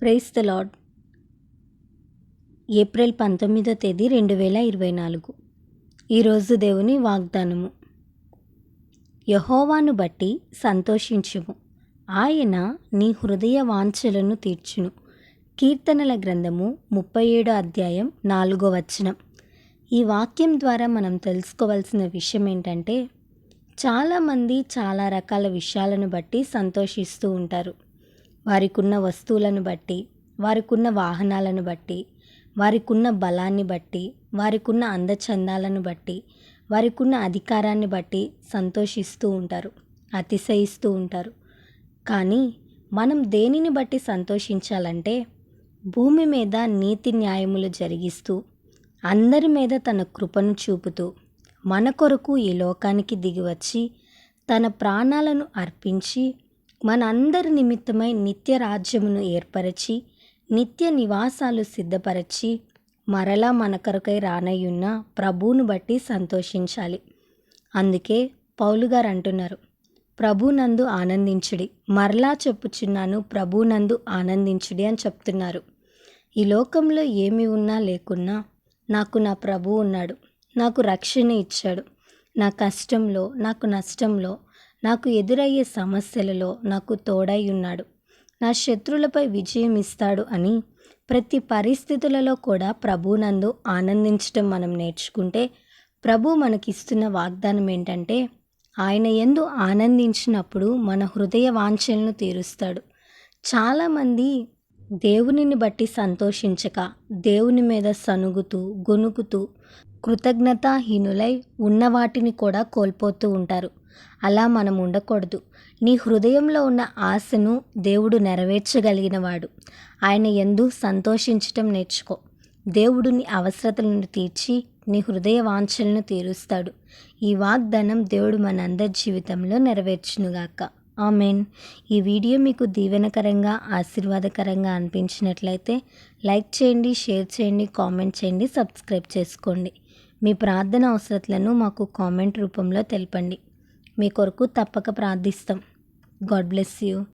Price the lord April పంతొమ్మిదో తేదీ రెండు వేల ఇరవై నాలుగు. ఈరోజు దేవుని వాగ్దానము. యహోవాను బట్టి సంతోషించుము. ఆయన నీ హృదయ వాంఛలను తీర్చును. కీర్తనల గ్రంథము ముప్పై ఏడో అధ్యాయం నాలుగో వచనం. ఈ వాక్యం ద్వారా మనం తెలుసుకోవాల్సిన విషయం ఏంటంటే చాలామంది చాలా రకాల విషయాలను బట్టి సంతోషిస్తూ ఉంటారు. వారికున్న వస్తువులను బట్టి వారికున్న వాహనాలను బట్టి వారికున్న బలాన్ని బట్టి వారికున్న అందచందాలను బట్టి వారికున్న అధికారాన్ని బట్టి సంతోషిస్తూ ఉంటారు అతిశయిస్తూ ఉంటారు. కానీ మనం దేనిని బట్టి సంతోషించాలంటే భూమి మీద నీతి న్యాయములు జరిగిస్తూ అందరి మీద తన కృపను చూపుతూ మన కొరకు ఈ లోకానికి దిగివచ్చి తన ప్రాణాలను అర్పించి మనందరి నిమిత్తమై నిత్య రాజ్యమును ఏర్పరచి నిత్య నివాసాలు సిద్ధపరచి మరలా మన కొరకై రానయ్యున్న ప్రభువును బట్టి సంతోషించాలి. అందుకే పౌలు గారు అంటున్నారు ప్రభునందు ఆనందించుడి. మరలా చెప్పుచున్నాను ప్రభునందు ఆనందించుడి అని చెప్తున్నారు. ఈ లోకంలో ఏమి ఉన్నా లేకున్నా నాకు నా ప్రభు ఉన్నాడు. నాకు రక్షణ ఇచ్చాడు. నా కష్టంలో నాకు నష్టంలో నాకు ఎదురయ్యే సమస్యలలో నాకు తోడై ఉన్నాడు. నా శత్రులపై విజయం ఇస్తాడు అని ప్రతి పరిస్థితులలో కూడా ప్రభునందు ఆనందించడం మనం నేర్చుకుంటే ప్రభు మనకిస్తున్న వాగ్దానం ఏంటంటే ఆయన ఎందు ఆనందించినప్పుడు మన హృదయ వాంఛలను తీరుస్తాడు. చాలామంది దేవునిని బట్టి సంతోషించక దేవుని మీద సనుగుతూ గొనుగుతూ కృతజ్ఞతాహీనులై ఉన్న వాటిని కూడా కోల్పోతూ ఉంటారు. అలా మనం ఉండకూడదు. నీ హృదయంలో ఉన్న ఆశను దేవుడు నెరవేర్చగలిగినవాడు. ఆయన ఎందు సంతోషించటం నేర్చుకో. దేవుడు నీ అవసరతలను తీర్చి నీ హృదయ వాంఛలను తీరుస్తాడు. ఈ వాగ్దానం దేవుడు మనందరి జీవితంలో నెరవేర్చునుగాక. ఆమెన్. ఈ వీడియో మీకు దీవెనకరంగా ఆశీర్వాదకరంగా అనిపించినట్లయితే లైక్ చేయండి షేర్ చేయండి కామెంట్ చేయండి సబ్స్క్రైబ్ చేసుకోండి. మీ ప్రార్థన అవసరతలను మాకు కామెంట్ రూపంలో తెలపండి. మీ కొరకు తప్పక ప్రార్థిస్తాం. God bless you.